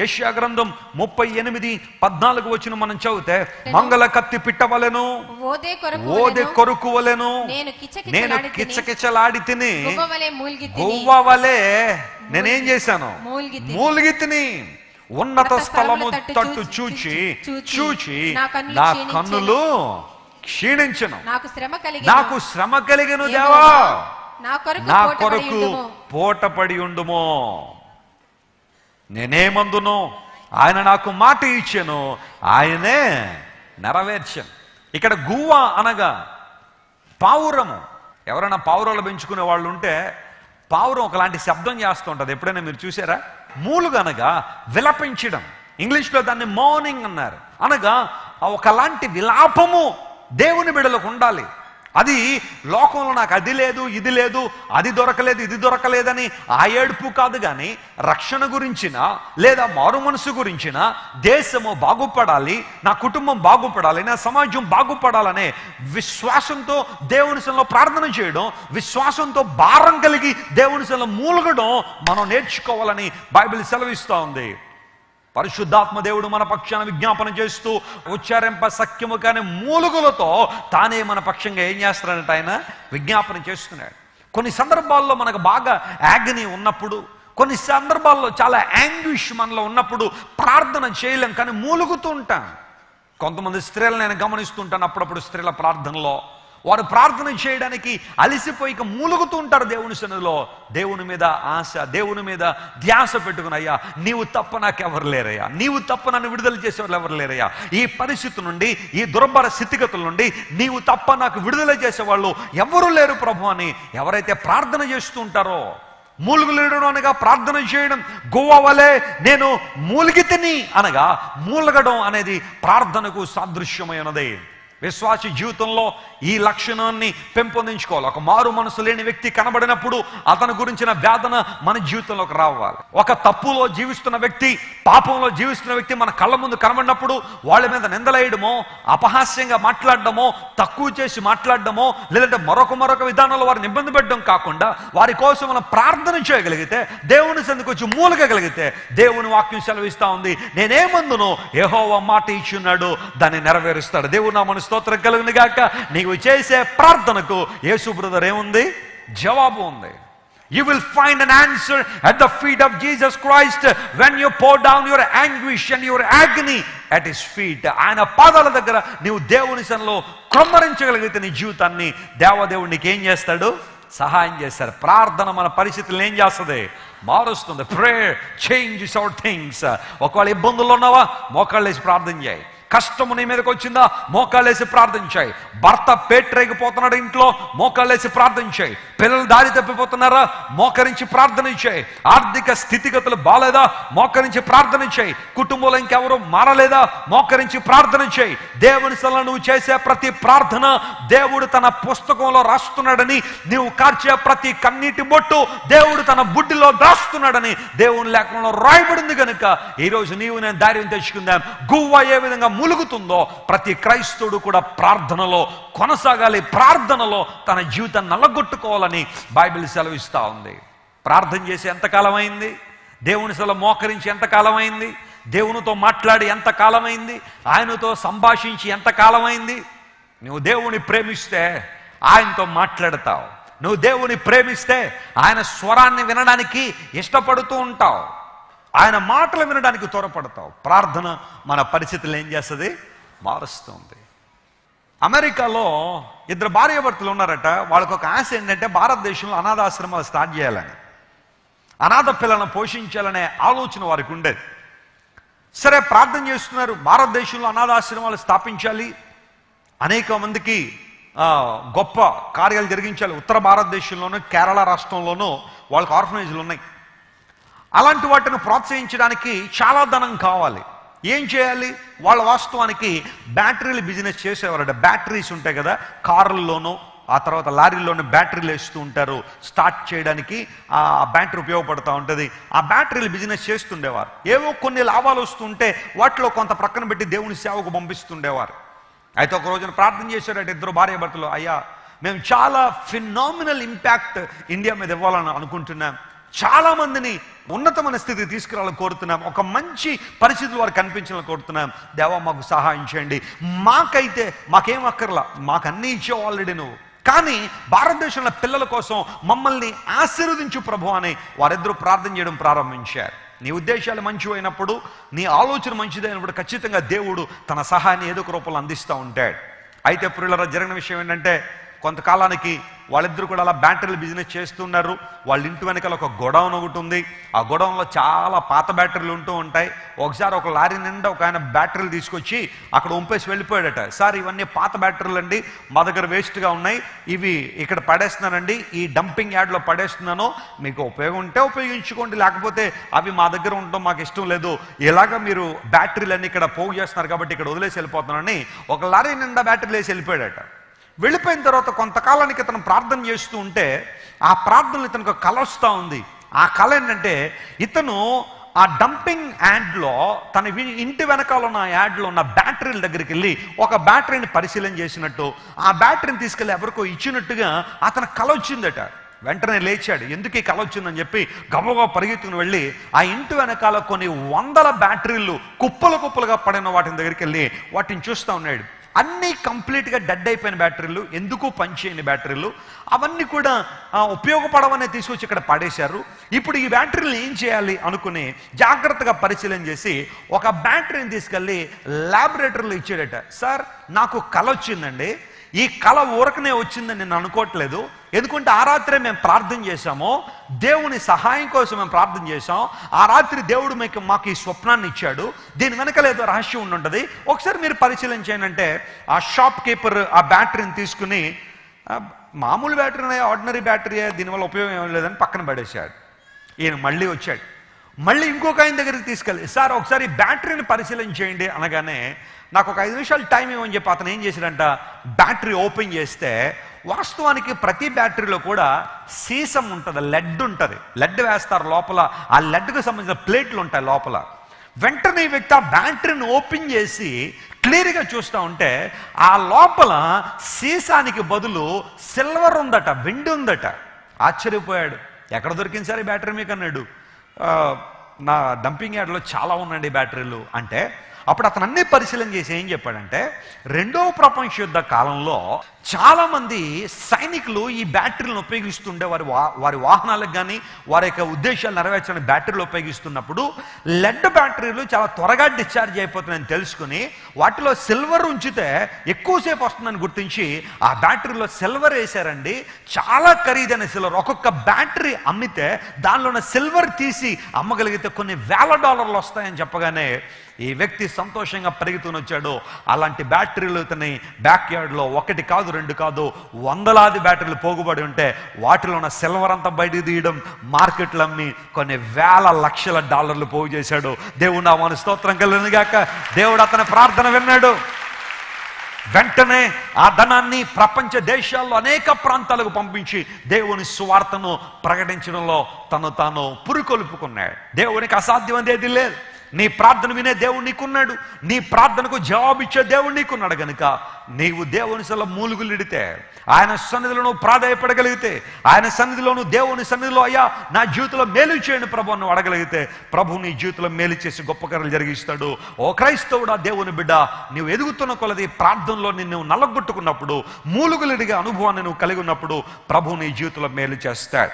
యెషయా గ్రంథం ముప్పై ఎనిమిది పద్నాలుగు వచ్చిన మనం చదివితే మంగళ కత్తి పిట్టవలెను ఓదే కొరకు వలెను, నేను కిచకిచలాడి తిని, గువ్వవలె నేనేం చేశాను? మూల్గి తిని, ఉన్నత స్థలము తట్టు చూచి, చూచి నా కన్నులు క్షీణించెను. నాకు శ్రమ కలిగి నాకు శ్రమ కలిగిన దేవా? నా కొరకు పోటపడి ఉండుము. నేనే మందును నేనేమందును? ఆయన నాకు మాట ఇచ్చాను. ఆయనే నెరవేర్చాను ఇక్కడ గువ్వ అనగా పావురము. ఎవరైనా పావురాలు పెంచుకునే వాళ్ళు ఉంటే పావురం ఒకలాంటి శబ్దం చేస్తూ ఉంటుంది. ఎప్పుడైనా మీరు చూసారా? మూలుగనగా విలపించడం. ఇంగ్లీష్లో దాన్ని మౌనింగ్ అన్నారు. అనగా ఒకలాంటి విలాపము దేవుని బిడలకు ఉండాలి. అది లోకంలో నాకు అది లేదు ఇది లేదు అది దొరకలేదు ఇది దొరకలేదని ఆ ఏడుపు కాదు కానీ రక్షణ గురించిన లేదా మారు మనసు గురించిన దేశము బాగుపడాలి నా కుటుంబం బాగుపడాలి నా సమాజం బాగుపడాలనే విశ్వాసంతో దేవుని సన్నిలో ప్రార్థన చేయడం విశ్వాసంతో భారం కలిగి దేవుని సన్నిలో మూలగడం మనం నేర్చుకోవాలని బైబిల్ సెలవిస్తూ ఉంది. పరిశుద్ధాత్మ దేవుడు మన పక్షాన విజ్ఞాపన చేస్తూ ఉచ్చారింప సఖ్యము కానీ మూలుగులతో తానే మన పక్షంగా ఏం చేస్తారంటే ఆయన? విజ్ఞాపన చేస్తున్నాడు. కొన్ని సందర్భాల్లో మనకు బాగా యాగ్ని ఉన్నప్పుడు కొన్ని సందర్భాల్లో చాలా యాంగ్విష్ మనలో ఉన్నప్పుడు ప్రార్థన చేయలేం కానీ మూలుగుతూ ఉంటాం. కొంతమంది స్త్రీలు నేను గమనిస్తుంటాను అప్పుడప్పుడు స్త్రీల ప్రార్థనలో. వారు ప్రార్థన చేయడానికి అలిసిపోయి మూలుగుతూ ఉంటారు దేవుని సన్నిధిలో. దేవుని మీద ఆశ దేవుని మీద ధ్యాస పెట్టుకునయ్యా నీవు తప్ప నాకెవరు లేరయ్యా. నీవు తప్ప నన్ను విడుదల చేసేవాళ్ళు ఎవరు లేరయ్యా. ఈ పరిస్థితి నుండి ఈ దుర్భర స్థితిగతుల నుండి నీవు తప్ప నాకు విడుదల చేసేవాళ్ళు ఎవరు లేరు ప్రభు అని ఎవరైతే ప్రార్థన చేస్తూ ఉంటారో మూలుగులేయడం అనగా ప్రార్థన చేయడం గోవా వలె నేను మూలిగితిని అనగా మూలగడం అనేది ప్రార్థనకు సాదృశ్యమైనదే. విశ్వాసి జీవితంలో ఈ లక్షణాన్ని పెంపొందించుకోవాలి. ఒక మారు మనసు లేని వ్యక్తి కనబడినప్పుడు అతని గురించిన వేదన మన జీవితంలోకి రావాలి. ఒక తప్పులో జీవిస్తున్న వ్యక్తి పాపంలో జీవిస్తున్న వ్యక్తి మన కళ్ళ ముందు కనబడినప్పుడు వాళ్ళ మీద నిందలేయడమో అపహాస్యంగా మాట్లాడడమో తక్కువ చేసి మాట్లాడడమో లేదంటే మరొక మరొక విధానంలో వారిని ఇబ్బంది పెట్టడం కాకుండా వారి కోసం మనం ప్రార్థన చేయగలిగితే దేవుని సందుకు వచ్చి మూలగలిగితే దేవుని వాక్యం సెలవిస్తా ఉంది. నేనేమందును ఏహో మాట ఇచ్చున్నాడు దాన్ని నెరవేరుస్తాడు. దేవుడు నా మనసు స్తోత్రం కలుగును గాక. నీవు చేసే ప్రార్థనకు యేసు బ్రదర్ ఏముంది? జవాబు ఉంది. You will find an answer at the feet of Jesus Christ when you pour down your anguish and your agony at his feet ఆయన పాదాల దగ్గర నీవు దేవుని సన్లో క్రమ్మరించగలిగితే నీ జీవితాన్ని దేవదేవుడు నీకు ఏం చేస్తాడు? సహాయం చేస్తారు ప్రార్థన మన పరిస్థితులను ఏం చేస్తుంది? మారుస్తుంది. ప్రే చేంజ్ అవర్ థింగ్స్ ఒకవేళ ఇబ్బందుల్లో ఉన్నావా? మోకాళ్ళు వేసి ప్రార్థన చేయి. కష్టము నీ మీదకి వచ్చిందా? మోకాళ్ళేసి ప్రార్థించాయి. భర్త పేట్రేగిపోతున్నాడు ఇంట్లో మోకాళ్ళేసి ప్రార్థించాయి. పిల్లలు దారి తప్పిపోతున్నారా? మోకరించి ప్రార్థన చేయి ఆర్థిక స్థితిగతులు బాలేదా? మోకరించి ప్రార్థన ఇచ్చాయి కుటుంబంలో ఇంకెవరు మారలేదా? మోకరించి ప్రార్థన ఇచ్చాయి దేవుని సల నువ్వు చేసే ప్రతి ప్రార్థన దేవుడు తన పుస్తకంలో రాస్తున్నాడని నీవు కార్చే ప్రతి కన్నీటి బొట్టు దేవుడు తన బుడ్డిలో దాస్తున్నాడని దేవుని లేఖనంలో రాయబడింది కనుక ఈరోజు నీవు నేను ధైర్యం తెచ్చుకుందాం. గువ్వ ఏ విధంగా కలుగుతుందో ప్రతి క్రైస్తవుడు కూడా ప్రార్థనలో కొనసాగాలి. ప్రార్థనలో తన జీవితాన్ని నల్లగొట్టుకోవాలని బైబిల్ సెలవిస్తూ ఉంది. ప్రార్థన చేసి ఎంతకాలం అయింది దేవుని సెల మోకరించి ఎంతకాలం అయింది దేవునితో మాట్లాడి ఎంత కాలమైంది? ఆయనతో సంభాషించి ఎంత కాలమైంది? నువ్వు దేవుని ప్రేమిస్తే ఆయనతో మాట్లాడతావు. నువ్వు దేవుని ప్రేమిస్తే ఆయన స్వరాన్ని వినడానికి ఇష్టపడుతూ ఉంటావు. ఆయన మాటలు వినడానికి త్వరపడతావు ప్రార్థన మన పరిస్థితులు ఏం చేస్తుంది? మారుస్తుంది. అమెరికాలో ఇద్దరు భార్యాభర్తలు ఉన్నారట. వాళ్ళకి ఒక ఆశ ఏంటంటే భారతదేశంలో అనాథాశ్రమాలు స్టార్ట్ చేయాలని. అనాథ పిల్లలను పోషించాలనే ఆలోచన వారికి ఉండేది. సరే ప్రార్థన చేస్తున్నారు. భారతదేశంలో అనాథాశ్రమాలు స్థాపించాలి. అనేక మందికి గొప్ప కార్యాలు జరిగించాలి. ఉత్తర భారతదేశంలోనూ కేరళ రాష్ట్రంలోనూ వాళ్ళకి ఆర్ఫనైజ్లు ఉన్నాయి. అలాంటి వాటిని ప్రోత్సహించడానికి చాలా ధనం కావాలి. ఏం చేయాలి? వాళ్ళ వాస్తవానికి బ్యాటరీలు బిజినెస్ చేసేవారట. బ్యాటరీస్ ఉంటాయి కదా కార్లలోనూ ఆ తర్వాత లారీల్లోనూ బ్యాటరీలు వేస్తూ ఉంటారు. స్టార్ట్ చేయడానికి ఆ బ్యాటరీ ఉపయోగపడుతూ ఉంటుంది. ఆ బ్యాటరీలు బిజినెస్ చేస్తుండేవారు. ఏవో కొన్ని లాభాలు వస్తుంటే వాటిలో కొంత ప్రక్కన పెట్టి దేవుని సేవకు పంపిస్తుండేవారు. అయితే ఒక రోజున ప్రార్థన చేశారట ఇద్దరు భార్యాభర్తలు అయ్యా మేము చాలా ఫినామినల్ ఇంపాక్ట్ ఇండియా మీద ఇవ్వాలని అనుకుంటున్నాం. చాలా మందిని ఉన్నతమైన స్థితికి తీసుకురావాలని కోరుతున్నాం. ఒక మంచి పరిస్థితులు వారు కనిపించాలని కోరుతున్నాం. దేవా మాకు సహాయం చేయండి. మాకైతే మాకేం అక్కర్లా. మాకు అన్నీ ఇచ్చావు ఆల్రెడీ నువ్వు. కానీ భారతదేశంలో పిల్లల కోసం మమ్మల్ని ఆశీర్వదించు ప్రభు అని వారిద్దరూ ప్రార్థన చేయడం ప్రారంభించారు. నీ ఉద్దేశాలు మంచివైనప్పుడు నీ ఆలోచన మంచిదైనప్పుడు ఖచ్చితంగా దేవుడు తన సహాయాన్ని ఏదో ఒక రూపంలో అందిస్తూ ఉంటాడు. అయితే పురులరా జరిగిన విషయం ఏంటంటే కొంతకాలానికి వాళ్ళిద్దరు కూడా అలా బ్యాటరీలు బిజినెస్ చేస్తున్నారు. వాళ్ళ ఇంటి వెనకాల ఒక గొడవన్ ఒకటి ఉంది. ఆ గొడవన్లో చాలా పాత బ్యాటరీలు ఉంటూ ఉంటాయి. ఒకసారి ఒక లారీ నిండా ఒక ఆయన బ్యాటరీలు తీసుకొచ్చి అక్కడ ఉంపేసి వెళ్ళిపోయాడట. సార్ ఇవన్నీ పాత బ్యాటరీలు అండి మా దగ్గర వేస్ట్గా ఉన్నాయి. ఇవి ఇక్కడ పడేస్తున్నానండి. ఈ డంపింగ్ యార్డ్లో పడేస్తున్నాను. మీకు ఉపయోగం ఉంటే ఉపయోగించుకోండి. లేకపోతే అవి మా దగ్గర ఉండడం మాకు ఇష్టం లేదు. ఇలాగ మీరు బ్యాటరీలన్నీ ఇక్కడ పోగు చేస్తున్నారు కాబట్టి ఇక్కడ వదిలేసి వెళ్ళిపోతున్నానని ఒక లారీ నిండా బ్యాటరీలు వేసి వెళ్ళిపోయాడట. వెళ్ళిపోయిన తర్వాత కొంతకాలానికి ఇతను ప్రార్థన చేస్తూ ఉంటే ఆ ప్రార్థనలు ఇతనికి ఒక కళ వస్తూ ఉంది. ఆ కళ ఏంటంటే ఇతను ఆ డంపింగ్ యాడ్లో తన ఇంటి వెనకాల ఉన్న యాడ్లో ఉన్న బ్యాటరీల దగ్గరికి వెళ్ళి ఒక బ్యాటరీని పరిశీలన చేసినట్టు ఆ బ్యాటరీని తీసుకెళ్ళి ఎవరికో ఇచ్చినట్టుగా అతను కళ వచ్చిందట. వెంటనే లేచాడు. ఎందుకు ఈ కళ వచ్చిందని చెప్పి గబగబా పరిగెత్తుకుని వెళ్ళి ఆ ఇంటి వెనకాల కొన్ని వందల బ్యాటరీలు కుప్పలు కుప్పలుగా పడిన వాటిని దగ్గరికి వెళ్ళి వాటిని చూస్తూ ఉన్నాడు. అన్నీ కంప్లీట్గా డెడ్ అయిపోయిన బ్యాటరీలు ఎందుకు పనిచేయని బ్యాటరీలు అవన్నీ కూడా ఉపయోగపడవనే తీసుకొచ్చి ఇక్కడ పడేశారు. ఇప్పుడు ఈ బ్యాటరీలు ఏం చేయాలి అనుకుని జాగ్రత్తగా పరిశీలన చేసి ఒక బ్యాటరీని తీసుకెళ్ళి ల్యాబొరేటరీలో ఇచ్చాడట. సార్ నాకు కళ వచ్చిందండి. ఈ కళ ఊరకనే వచ్చిందని నేను అనుకోవట్లేదు. ఎందుకంటే ఆ రాత్రే మేము ప్రార్థన చేశాము. దేవుని సహాయం కోసం మేము ప్రార్థన చేశాం. ఆ రాత్రి దేవుడు మీకు మాకు ఈ స్వప్నాన్ని ఇచ్చాడు. దీని వెనక ఏదో రహస్యం ఉండుంటుంది ఒకసారి మీరు పరిశీలన అంటే ఆ షాప్ కీపర్ ఆ బ్యాటరీని తీసుకుని మామూలు బ్యాటరీ ఆర్డినరీ బ్యాటరీ దీనివల్ల ఉపయోగం ఏం లేదని పక్కన పడేశాడు. ఈయన మళ్ళీ వచ్చాడు. మళ్ళీ ఇంకొక ఆయన దగ్గరికి తీసుకెళ్ళి సార్ ఒకసారి బ్యాటరీని పరిశీలన చేయండి. అనగానే నాకు ఒక ఐదు నిమిషాలు టైం ఇవ్వని చెప్పి అతను ఏం చేశాడంట? బ్యాటరీ ఓపెన్ చేస్తే వాస్తవానికి ప్రతి బ్యాటరీలో కూడా సీసం ఉంటుంది లెడ్ ఉంటుంది. లెడ్ వేస్తారు లోపల. ఆ లెడ్కు సంబంధించిన ప్లేట్లు ఉంటాయి లోపల. వెంటనే వ్యక్తి ఆ బ్యాటరీని ఓపెన్ చేసి క్లియర్గా చూస్తూ ఉంటే ఆ లోపల సీసానికి బదులు సిల్వర్ ఉందట వెండి ఉందట. ఆశ్చర్యపోయాడు. ఎక్కడ దొరికింది సరే బ్యాటరీ మీకు అన్నాడు. నా డంపింగ్ యార్డ్లో చాలా ఉందండి బ్యాటరీలు. అంటే అప్పుడు అతను అన్ని పరిశీలన చేసి ఏం చెప్పాడంటే రెండవ ప్రపంచ యుద్ధ కాలంలో చాలామంది సైనికులు ఈ బ్యాటరీలను ఉపయోగిస్తుండే వారి వా వారి వాహనాలకు కానీ వారి యొక్క ఉద్దేశాలు నెరవేర్చడానికి బ్యాటరీలు ఉపయోగిస్తున్నప్పుడు లెడ్ బ్యాటరీలు చాలా త్వరగా డిశ్చార్జ్ అయిపోతున్నాయని తెలుసుకుని వాటిలో సిల్వర్ ఉంచితే ఎక్కువసేపు వస్తుందని గుర్తించి ఆ బ్యాటరీలో సిల్వర్ వేశారండి. చాలా ఖరీదైన సిల్వర్. ఒక్కొక్క బ్యాటరీ అమ్మితే దానిలో ఉన్న సిల్వర్ తీసి అమ్మగలిగితే కొన్ని వేల డాలర్లు వస్తాయని చెప్పగానే ఈ వ్యక్తి సంతోషంగా పెరుగుతూనే వచ్చాడు అలాంటి బ్యాటరీలు ఇతని బ్యాక్ యార్డ్లో ఒకటి కాదు రెండు కాదు వందలాది బ్యాటరీలు పోగుబడి ఉంటే వాటిలో ఉన్న సిల్వర్ అంతా బయటకు తీయడం మార్కెట్లు అమ్మి కొన్ని వేల లక్షల డాలర్లు పోగు చేశాడు. దేవుడు నా మన స్తోత్రం కలిగినగాక దేవుడు అతని ప్రార్థన విన్నాడు. వెంటనే ఆ ధనాన్ని ప్రపంచ దేశాల్లో అనేక ప్రాంతాలకు పంపించి దేవుని సువార్తను ప్రకటించడంలో తను తాను పురుకొల్పుకున్నాడు. దేవునికి అసాధ్యం అనేది లేదు. నీ ప్రార్థన వినే దేవుడు నీకున్నాడు. నీ ప్రార్థనకు జవాబిచ్చే దేవుడు నీకున్నాడు గనుక నీవు దేవుని సల మూలుగులిడితే ఆయన సన్నిధిలో నువ్వు ప్రాధాయపడగలిగితే ఆయన సన్నిధిలో నువ్వు దేవుని సన్నిధిలో అయ్యా నా జీవితంలో మేలు చేయండి ప్రభు నువ్వు అడగలిగితే ప్రభు నీ జీవితంలో మేలు చేసి గొప్ప కార్యలు జరిగిస్తాడు. ఓ క్రైస్తవుడా దేవుని బిడ్డ నువ్వు ఎదుగుతున్న కొలది ప్రార్థనలో నిన్ను నల్లగొట్టుకున్నప్పుడు మూలుగులిడిగా అనుభవాన్ని నువ్వు కలిగి ఉన్నప్పుడు ప్రభు నీ జీవితంలో మేలు చేస్తాడు.